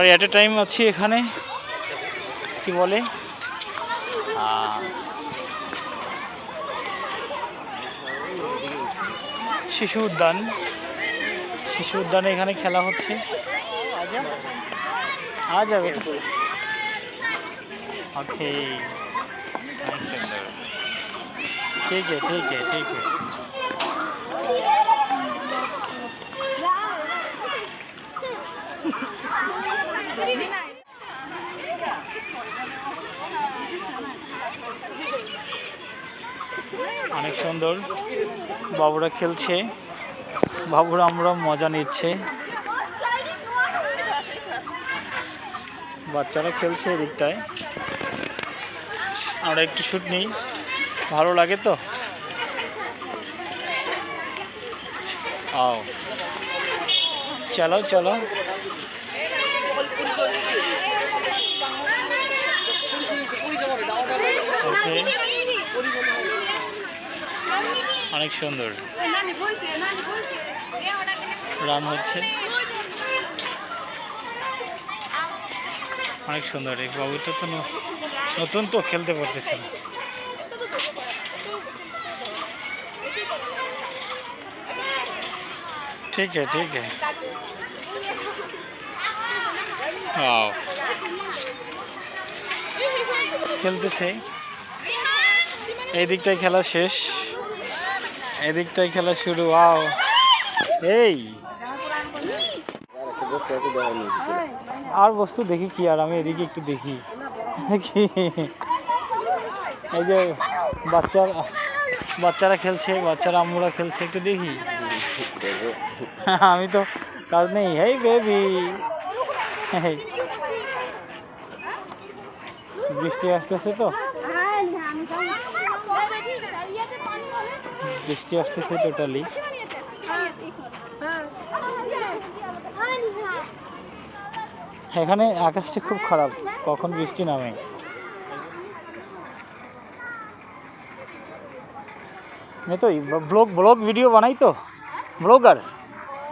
আমরা at a time আছি এখানে। কি বলে? শিশু উদ্যান। শিশু উদ্যানে এখানে খেলা হচ্ছে। আ যাবে। ওকে। ঠিক আছে ঠিক আছে ঠিক আছে। অনেক সুন্দর। বাবুরা খেলছে। বাবুরা আমরা মজা নিচ্ছে। বাচ্চারা খেলছে এদিকটায়। আমরা একটু শ্যুট নিই। ভালো লাগে তো? আও চলো চলো। ওকে অনেক সুন্দর রান হচ্ছে অনেক সুন্দর এই বাবুটা তো ন- নতুন তো খেলতে পারতেছে না ठीक है ठीक है आओ খেলতেছে এই দিকটায় খেলা শেষ এই দিকটায় খেলা শুরু আও এই। আর বস্তু দেখি কি, আর আমি এদিকে একটু দেখি। এই যে বাচ্চারা বাচ্চারা খেলছে, বাচ্চারা আম্মুরা খেলছে, একটু দেখি। আমি তো কাজ নেই। Hey, baby. বৃষ্টি আসতেছে তো বৃষ্টি আসতেছে টোটালি এখানে আকাশটা খুব খারাপ কখন বৃষ্টি নামে मैं तो ब्लॉग ब्लॉग वीडियो बनाई तो ब्लॉगर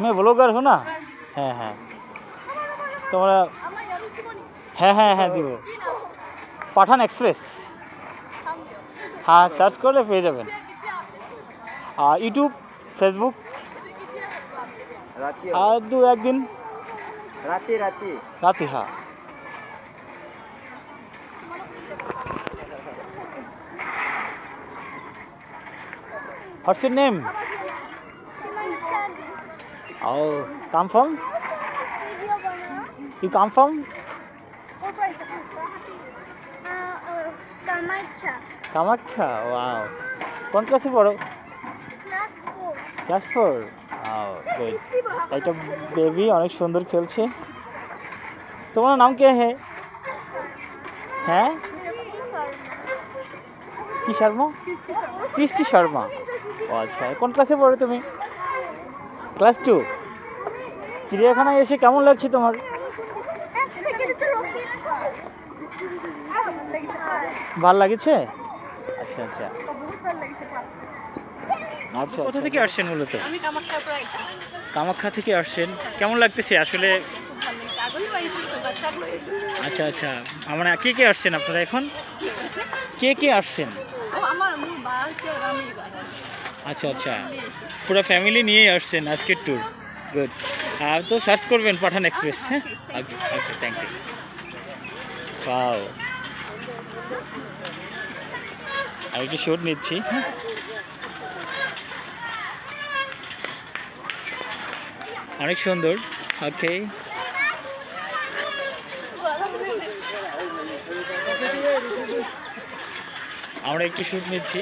मैं ब्लॉगर हूँ ना হ্যাঁ হ্যাঁ তোমরা হ্যাঁ হ্যাঁ হ্যাঁ দিব পাঠান এক্সপ্রেস হ্যাঁ সার্চ করলে পেয়ে যাবেন আর ইউটিউব ফেসবুক রাতে আর দু একদিন রাতে রাতে রাতে হ্যাঁ What's your name? Oh, come from? You come from? Kamakhya Kamakhya wow কোন ক্লাসে পড়ো class four class four good একটা বেবি অনেক সুন্দর খেলছে। তোমার নাম কে হে? হ্যাঁ কি শর্মা? কৃষ্টি শর্মা। ও আচ্ছা কোন ক্লাসে পড়ো তুমি? ক্লাস টু চিড়িয়াখানায় এসে কেমন লাগছে তোমার? ভালো লাগেছে? আচ্ছা আচ্ছা। আচ্ছা কোথা থেকে আসছেন মূলত? আমি কামাখ্যা থেকে আসছেন। কেমন লাগতেছে আসলে? খুব ভালো লাগছে। আগেও আইছি তো বাচ্চাগুলো আচ্ছা আচ্ছা। আমরা কে কে আসছেন আপনারা এখন? কে কে আসছেন? আচ্ছা আচ্ছা। পুরো ফ্যামিলি নিয়েই আসছেন আজকের ট্যুর গুড আর তো সার্চ করবেন পাঠান এক্সপ্রেস হ্যাঁ? ওকে ওকে থ্যাংক ইউ পাও আমি একটু শোট নিচ্ছি হ্যাঁ? অনেক সুন্দর। ওকে আমরা একটু শুট নিচ্ছি।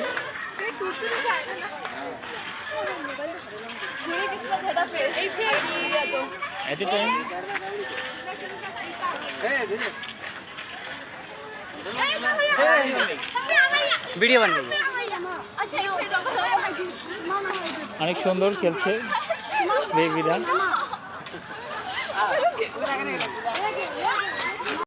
টাইম ভিডিও বানাবো অনেক সুন্দর খেলছে। বেবিরা